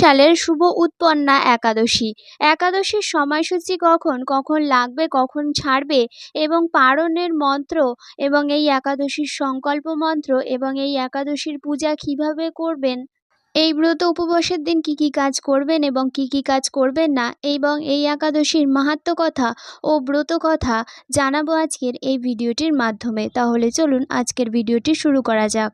সালের শুভ উৎপন্না একাদশী। একাদশীর সময়সূচি কখন? কখন লাগবে? কখন ছাড়বে? এবং পারণের মন্ত্র এবং এই একাদশীর সংকল্প মন্ত্র এবং এই একাদশীর পূজা কীভাবে করবেন? এই ব্রত উপবাসের দিন কি কি কাজ করবেন এবং কি কি কাজ করবেন না? এবং এই একাদশীর মাহাত্ম্য কথা ও ব্রত কথা জানাব আজকের এই ভিডিওটির মাধ্যমে। তাহলে চলুন আজকের ভিডিওটি শুরু করা যাক।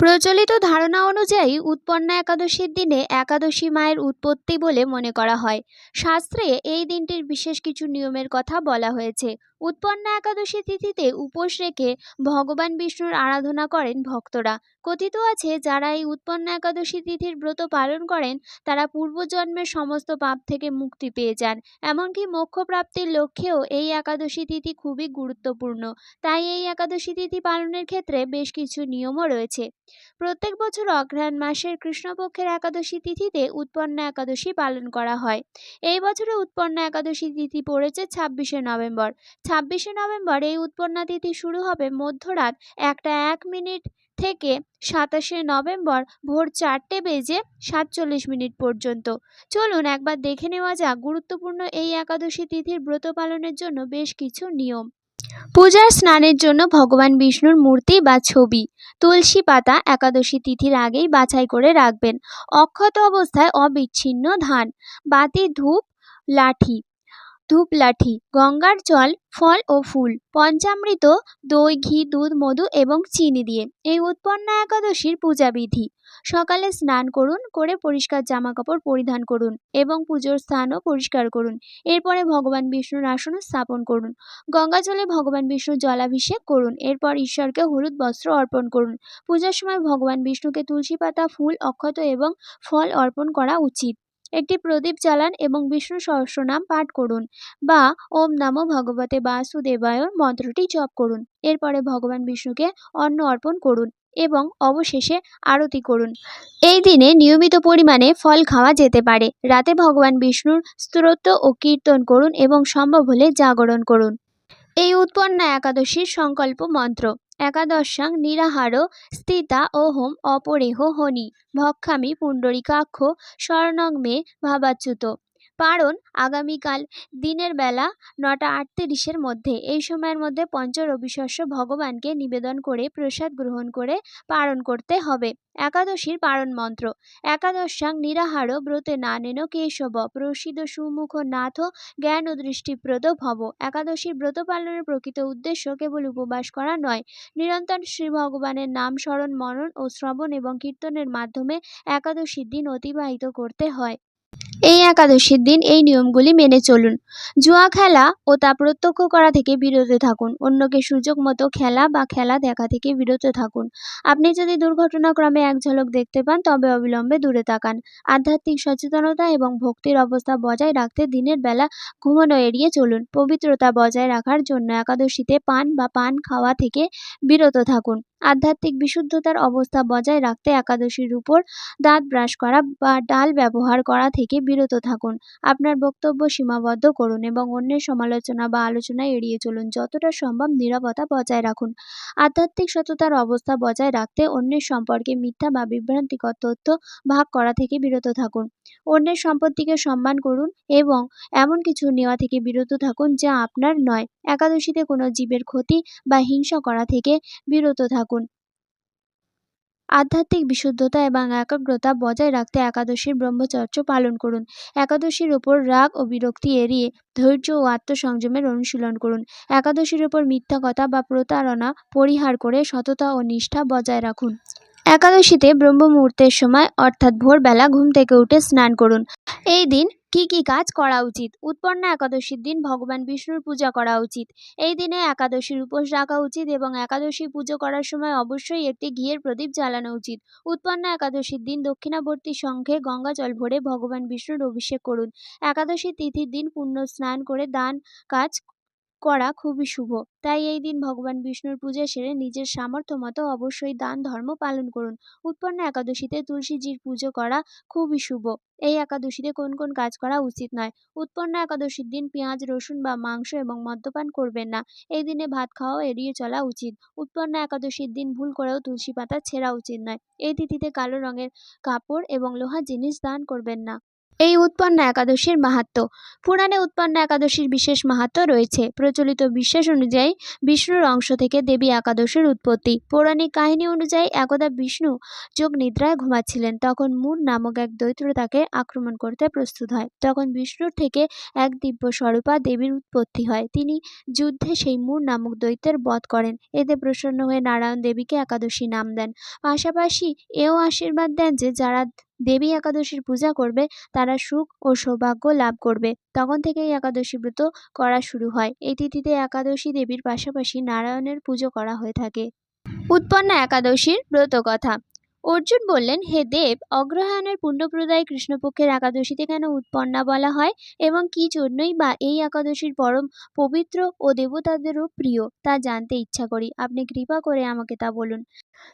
প্রচলিত ধারণা অনুযায়ী উৎপন্না একাদশীর দিনে একাদশী মায়ের উৎপত্তি বলে মনে করা হয়। শাস্ত্রে এই দিনটির বিশেষ কিছু নিয়মের কথা বলা হয়েছে। উৎপন্না একাদশী তিথিতে উপোস রেখে ভগবান বিষ্ণুর আরাধনা করেন ভক্তরা। কথিত আছে, যারা এই উৎপন্না একাদশী তিথির ব্রত পালন করেন, তারা পূর্বজন্মের সমস্ত পাপ থেকে মুক্তি পেয়ে যান। এমনকি মোক্ষ প্রাপ্তির লক্ষ্যেও এই একাদশী তিথি খুবই গুরুত্বপূর্ণ। তাই এই একাদশী তিথি পালনের ক্ষেত্রে বেশ কিছু নিয়মও রয়েছে। প্রত্যেক বছর অঘ্রাণ মাসের কৃষ্ণপক্ষের একাদশী তিথিতে উৎপন্না একাদশী পালন করা হয়। এই বছরে উৎপন্না একাদশী তিথি পড়েছে ছাব্বিশে নভেম্বর। ছাব্বিশে নভেম্বর এই উৎপন্না তিথি শুরু হবে মধ্যরাত একটা এক মিনিট থেকে সাতাশে নভেম্বর ভোর চারটে বেজে সাতচল্লিশ মিনিট পর্যন্ত। চলুন একবার দেখে নেওয়া যাক গুরুত্বপূর্ণ এই একাদশী তিথির ব্রত পালনের জন্য বেশ কিছু নিয়ম। পূজার স্নানের জন্য ভগবান বিষ্ণুর মূর্তি বা ছবি, তুলসী পাতা একাদশী তিথির আগেই বাছাই করে রাখবেন। অক্ষত অবস্থায় অবিচ্ছিন্ন ধান, বাতি, ধূপ, লাঠি ধূপ লাঠি গঙ্গার জল, ফল ও ফুল, পঞ্চামৃত, দই, ঘি, দুধ, মধু এবং চিনি দিয়ে এই উৎপন্না একাদশীর পূজাবিধি। সকালে স্নান করুন, করে পরিষ্কার জামা কাপড় পরিধান করুন এবং পুজোর স্থানও পরিষ্কার করুন। এরপরে ভগবান বিষ্ণুর আসন স্থাপন করুন। গঙ্গা জলে ভগবান বিষ্ণুর জলাভিষেক করুন। এরপর ঈশ্বরকে হলুদ বস্ত্র অর্পণ করুন। পূজার সময় ভগবান বিষ্ণুকে তুলসী পাতা, ফুল, অক্ষত এবং ফল অর্পণ করা উচিত। একটি প্রদীপ জ্বালান এবং বিষ্ণু সহস্রনাম পাঠ করুন বা ওম নমো ভগবতে বাসুদেবায় মন্ত্রটি জপ করুন। এরপরে ভগবান বিষ্ণুকে অন্ন অর্পণ করুন এবং অবশেষে আরতি করুন। এই দিনে নিয়মিত পরিমাণে ফল খাওয়া যেতে পারে। রাতে ভগবান বিষ্ণুর স্তোত্র ও কীর্তন করুন এবং সম্ভব হলে জাগরণ করুন। এই উৎপন্না একাদশীর সংকল্প মন্ত্র। একাদশাং নিরাহার স্থিতা ওহম অপরেহ হনি। ভক্ষামি পুণ্ডরিকাক্ষ স্বর্ণং মে ভাবাচ্যুত। পারণ আগামীকাল দিনের বেলা নটা আটত্রিশের মধ্যে, এই সময়ের মধ্যে পঞ্চ রবিশস্য ভগবানকে নিবেদন করে প্রসাদ গ্রহণ করে পালন করতে হবে। একাদশীর পারণ মন্ত্র, একাদশাং নিরাহার ব্রতে না নেন কেশব, প্রসিদ্ধ সুমুখ নাথ জ্ঞান ও দৃষ্টিপ্রদ ভব। একাদশীর ব্রত পালনের প্রকৃত উদ্দেশ্য কেবল উপবাস করা নয়, নিরন্তর শ্রী ভগবানের নাম স্মরণ, মনন ও শ্রবণ এবং কীর্তনের মাধ্যমে একাদশীর দিন অতিবাহিত করতে হয়। এই একাদশীর দিন এই নিয়মগুলি মেনে চলুন। জুয়া খেলা ও তা প্রত্যক্ষ করা থেকে বিরত থাকুন। অন্যকে সুযোগ মতো খেলা বা খেলা দেখা থেকে বিরত থাকুন। আপনি যদি দুর্ঘটনাক্রমে এক ঝলক দেখতে পান, তবে অবিলম্বে দূরে তাকান। আধ্যাত্মিক সচেতনতা এবং ভক্তির অবস্থা বজায় রাখতে দিনের বেলা ঘুমানো এড়িয়ে চলুন। পবিত্রতা বজায় রাখার জন্য একাদশীতে পান বা পান খাওয়া থেকে বিরত থাকুন। আধ্যাত্মিক বিশুদ্ধতার অবস্থা বজায় রাখতে একাদশীর উপর দাঁত ব্রাশ করা বা ডাল ব্যবহার করা থেকে বিরত থাকুন। আপনার বক্তব্য সীমাবদ্ধ করুন এবং অন্যের সমালোচনা বা আলোচনা এড়িয়ে চলুন। যতটা সম্ভব নীরবতা বজায় রাখুন। আধ্যাত্মিক সততার অবস্থা বজায় রাখতে অন্যের সম্পর্কে মিথ্যা বা বিভ্রান্তিকর তথ্য ভাগ করা থেকে বিরত থাকুন। অন্যের সম্পত্তিকে সম্মান করুন এবং এমন কিছু নেওয়া থেকে বিরত থাকুন যা আপনার নয়। একাদশীতে কোনো জীবের ক্ষতি বা হিংসা করা থেকে বিরত থাকুন। আধ্যাত্মিক বিশুদ্ধতা এবং একাগ্রতা বজায় রাখতে একাদশীর ব্রহ্মচর্য পালন করুন। একাদশীর ওপর রাগ ও বিরক্তি এড়িয়ে ধৈর্য ও আত্মসংযমের অনুশীলন করুন। একাদশীর ওপর মিথ্যা কথা বা প্রতারণা পরিহার করে সততা ও নিষ্ঠা বজায় রাখুন। একাদশীতে ব্রহ্ম মুহূর্তের সময়, অর্থাৎ ভোরবেলা, ঘুম থেকে উঠে স্নান করুন। এই দিন কি কি কাজ করা উচিত? উৎপন্ন একাদশীর দিন ভগবান বিষ্ণুর পূজা করা উচিত। এই দিনে একাদশীর উপোস রাখা উচিত এবং একাদশী পুজো করার সময় অবশ্যই একটি ঘিয়ের প্রদীপ জ্বালানো উচিত। উৎপন্ন একাদশীর দিন দক্ষিণাবর্তী সংঘে গঙ্গা জল ভরে ভগবান বিষ্ণুর অভিষেক করুন। একাদশী তিথির দিন পুণ্য স্নান করে দান কাজ করা খুবই শুভ। তাই এই দিন ভগবান বিষ্ণুর পূজা সেরে নিজের সামর্থ্য মতো অবশ্যই দান ধর্ম পালন করুন। উৎপন্ন একাদশীতে তুলসীজির পুজো করা খুবই শুভ। এই একাদশীতে কোন কোন কাজ করা উচিত নয়। উৎপন্ন একাদশীর দিন পেঁয়াজ, রসুন বা মাংস এবং মদ্যপান করবেন না। এই দিনে ভাত খাওয়াও এড়িয়ে চলা উচিত। উৎপন্ন একাদশীর দিন ভুল করেও তুলসী পাতা ছেঁড়া উচিত নয়। এই তিথিতে কালো রঙের কাপড় এবং লোহার জিনিস দান করবেন না। এই উৎপন্ন একাদশীর মাহাত্ম্য পুরাণে উৎপন্ন একাদশীর বিশেষ মাহাত্ম্য রয়েছে। প্রচলিত বিশ্বাস অনুযায়ী বিষ্ণুর অংশ থেকে দেবী একাদশীর উৎপত্তি। পৌরাণিক কাহিনী অনুযায়ী একদা বিষ্ণু যোগ নিদ্রায় ঘুমাচ্ছিলেন। তখন মূর নামক এক দৈত্য তাকে আক্রমণ করতে প্রস্তুত হয়। তখন বিষ্ণুর থেকে এক দিব্য স্বরূপা দেবীর উৎপত্তি হয়। তিনি যুদ্ধে সেই মূর নামক দৈত্যের বধ করেন। এতে প্রসন্ন হয়ে নারায়ণ দেবীকে একাদশী নাম দেন। পাশাপাশি এও আশীর্বাদ দেন যে যারা দেবী একাদশীর পূজা করবে, তারা সুখ ও সৌভাগ্য লাভ করবে। তখন থেকেই একাদশী ব্রত করা শুরু হয়। এই তিথিতে একাদশী দেবীর পাশাপাশি নারায়ণের পুজো করা হয়ে থাকে। উৎপন্ন একাদশীর ব্রত কথা অর্জুন বললেন, হে দেব, অগ্রহায়ণের পুণ্যপ্রদায় কৃষ্ণপক্ষের একাদশীতে কেন উৎপন্না বলা হয়? এবং কি জন্যই বা এই একাদশীর পরম পবিত্র ও দেবতাদেরও প্রিয়? তা জানতে ইচ্ছা করি। আপনি কৃপা করে আমাকে তা বলুন।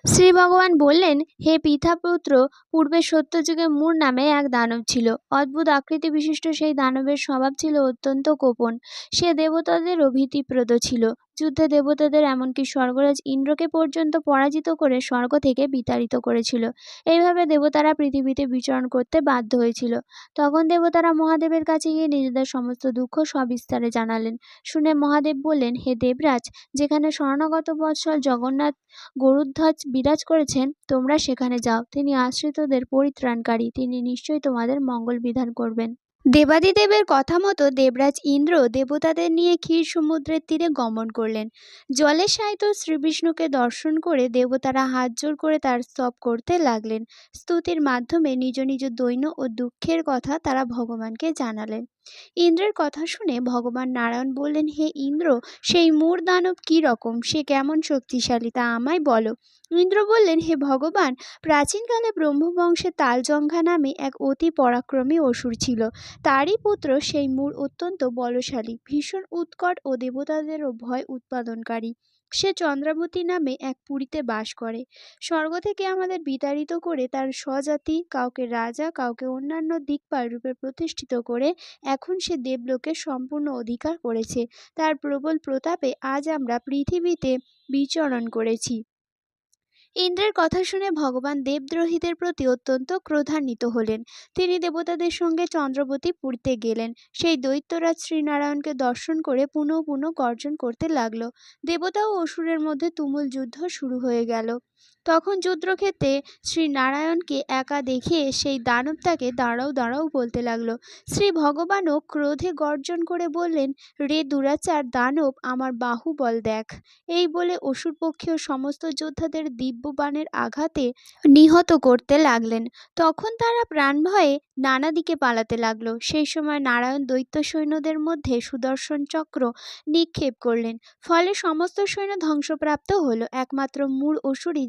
শ্রী ভগবান বললেন, হে পিতাপুত্র, পূর্বে সত্যযুগে মূর নামে এক দানব ছিল। অদ্ভুত আকৃতি বিশিষ্ট সেই দানবের স্বভাব ছিল অত্যন্ত গোপন। সে দেবতাদেরও ভীতিপ্রদ ছিল। যুদ্ধে দেবতাদের, এমনকি স্বর্গরাজ ইন্দ্রকে পর্যন্ত পরাজিত করে স্বর্গ থেকে বিতাড়িত করেছিল। এইভাবে দেবতারা পৃথিবীতে বিচরণ করতে বাধ্য হয়েছিল। তখন দেবতারা মহাদেবের কাছে গিয়ে নিজেদের সমস্ত দুঃখ সবিস্তারে জানালেন। শুনে মহাদেব বললেন, হে দেবরাজ, যেখানে স্বর্ণগত বৎসল জগন্নাথ গরুধ্বজ বিরাজ করেছেন, তোমরা সেখানে যাও। তিনি আশ্রিতদের পরিত্রাণকারী। তিনি নিশ্চয়ই তোমাদের মঙ্গল বিধান করবেন। দেবাদিদেবের কথা মতো দেবরাজ ইন্দ্র দেবতাদের নিয়ে ক্ষীর সমুদ্রের তীরে গমন করলেন। জলে সাহিত্য শ্রীবিষ্ণুকে দর্শন করে দেবতারা হাত জোর করে তার স্তব করতে লাগলেন। স্তুতির মাধ্যমে নিজ নিজ দৈন্য ও দুঃখের কথা তারা ভগবানকে জানালেন। ইন্দ্রের কথা শুনে ভগবান নারায়ণ বললেন, হে ইন্দ্র, সেই মূর দানব কী রকম? সে কেমন শক্তিশালী তা আমায় বলো। ইন্দ্র বললেন, হে ভগবান, প্রাচীনকালে ব্রহ্মবংশে তালজঙ্ঘা নামে এক অতি পরাক্রমী অসুর ছিল। তারই পুত্র সেই মূর অত্যন্ত বলশালী, ভীষণ উৎকট ও দেবতাদেরও ভয় উৎপাদনকারী। সে চন্দ্রাবতী নামে এক পুরীতে বাস করে। স্বর্গ থেকে আমাদের বিতাড়িত করে তার স্বজাতি, কাউকে রাজা, কাউকে অন্যান্য দিকপাল রূপে প্রতিষ্ঠিত করে এখন সে দেবলোকের সম্পূর্ণ অধিকার করেছে। তার প্রবল প্রতাপে আজ আমরা পৃথিবীতে বিচরণ করেছি। ইন্দ্রের কথা শুনে ভগবান দেবদ্রোহীদের প্রতি অত্যন্ত ক্রোধান্বিত হলেন। তিনি দেবতাদের সঙ্গে চন্দ্রবতী পুরীতে গেলেন। সেই দৈত্যরাজ শ্রীনারায়ণকে দর্শন করে পুনঃ পুনঃ গর্জন করতে লাগল। দেবতা ও অসুরের মধ্যে তুমুল যুদ্ধ শুরু হয়ে গেল। তখন যুদ্ধক্ষেত্রে শ্রী নারায়ণকে একা দেখে সেই দানব তাকে দাঁড়াও দাঁড়াও বলতে লাগল। শ্রী ভগবানও ক্রোধে গর্জন করে বললেন, রে দুরাচার দানব, আমার বাহুবল দেখ। এই বলে অসুরপক্ষীয় সমস্ত যোদ্ধাদের দিব্যবাণের আঘাতে নিহত করতে লাগলেন। তখন তারা প্রাণ ভয়ে নানা দিকে পালাতে লাগল। সেই সময় নারায়ণ দৈত্য সৈন্যদের মধ্যে সুদর্শন চক্র নিক্ষেপ করলেন। ফলে সমস্ত সৈন্য ধ্বংসপ্রাপ্ত হলো। একমাত্র মূল অসুরই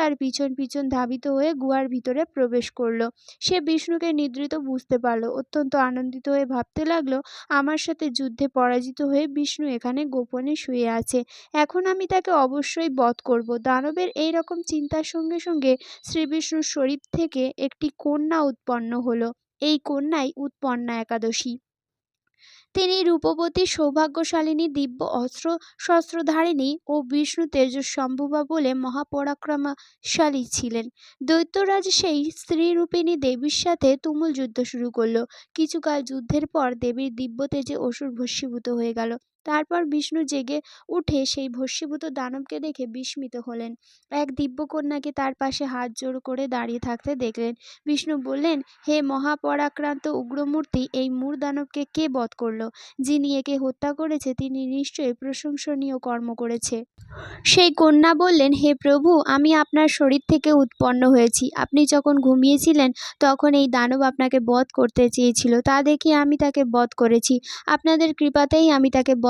তার পিছন পিছন ধাবিত হয়ে গুহার ভিতরে প্রবেশ করল। সে বিষ্ণুকে নিদ্রিত বুঝতে পারল। অত্যন্ত আনন্দিত হয়ে ভাবতে লাগল, আমার সাথে যুদ্ধে পরাজিত হয়ে বিষ্ণু এখানে গোপনে শুয়ে আছে। এখন আমি তাকে অবশ্যই বধ করব। দানবের এই রকম চিন্তার সঙ্গে সঙ্গে শ্রী বিষ্ণুর শরীর থেকে একটি কন্যা উৎপন্ন হলো। এই কন্যাই উৎপন্না একাদশী। তিনি রূপবতী সৌভাগ্যশালিনী, দিব্য অস্ত্র শস্ত্রধারিণী ও বিষ্ণু তেজস্বম্ভুবা বলে মহাপরাক্রমশালী ছিলেন। দৈত্যরাজ সেই স্ত্রীরূপিণী দেবীর সাথে তুমুল যুদ্ধ শুরু করল। কিছুকাল যুদ্ধের পর দেবীর দিব্য তেজে অসুর ভস্মীভূত হয়ে গেল। তারপর বিষ্ণু জেগে উঠে সেই ভস্মীভূত দানবকে দেখে বিস্মিত হলেন। এক দিব্যকন্যাকে তার পাশে হাত জোড় করে দাঁড়িয়ে থাকতে দেখলেন। বিষ্ণু বললেন, হে মহাপরাক্রান্ত উগ্রমূর্তি, এই মূর দানবকে কে বধ করল? যিনি একে হত্যা করেছে, তিনি নিশ্চয়ই প্রশংসনীয় কর্ম করেছে। সেই কন্যা বললেন, হে প্রভু, আমি আপনার শরীর থেকে উৎপন্ন হয়েছি। আপনি যখন ঘুমিয়েছিলেন, তখন এই দানব আপনাকে বধ করতে চেয়েছিল। তা দেখে আমি তাকে বধ করেছি। আপনাদের কৃপাতেই আমি তাকে বধ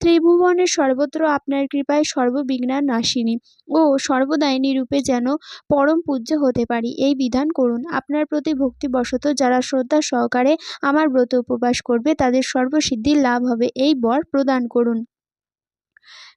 ত্রিভুবনের সর্বত্র আপনার কৃপায় সর্ববিঘ্নার নাশিনী ও সর্বদায়িনী রূপে যেন পরম পূজ্য হতে পারি, এই বিধান করুন। আপনার প্রতি ভক্তিবশত যারা শ্রদ্ধা সহকারে আমার ব্রত উপবাস করবে, তাদের সর্বসিদ্ধি লাভ হবে, এই বর প্রদান করুন।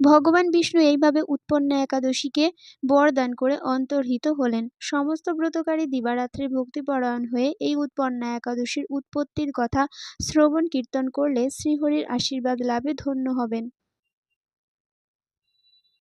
ভগবান বিষ্ণু এইভাবে উৎপন্ন একাদশীকে বরদান করে অন্তর্হিত হলেন। সমস্ত ব্রতকারী দিবারাত্রি ভক্তিপরায়ণ হয়ে এই উৎপন্ন একাদশীর উৎপত্তির কথা শ্রবণ কীর্তন করলে শ্রীহরির আশীর্বাদ লাভে ধন্য হবেন।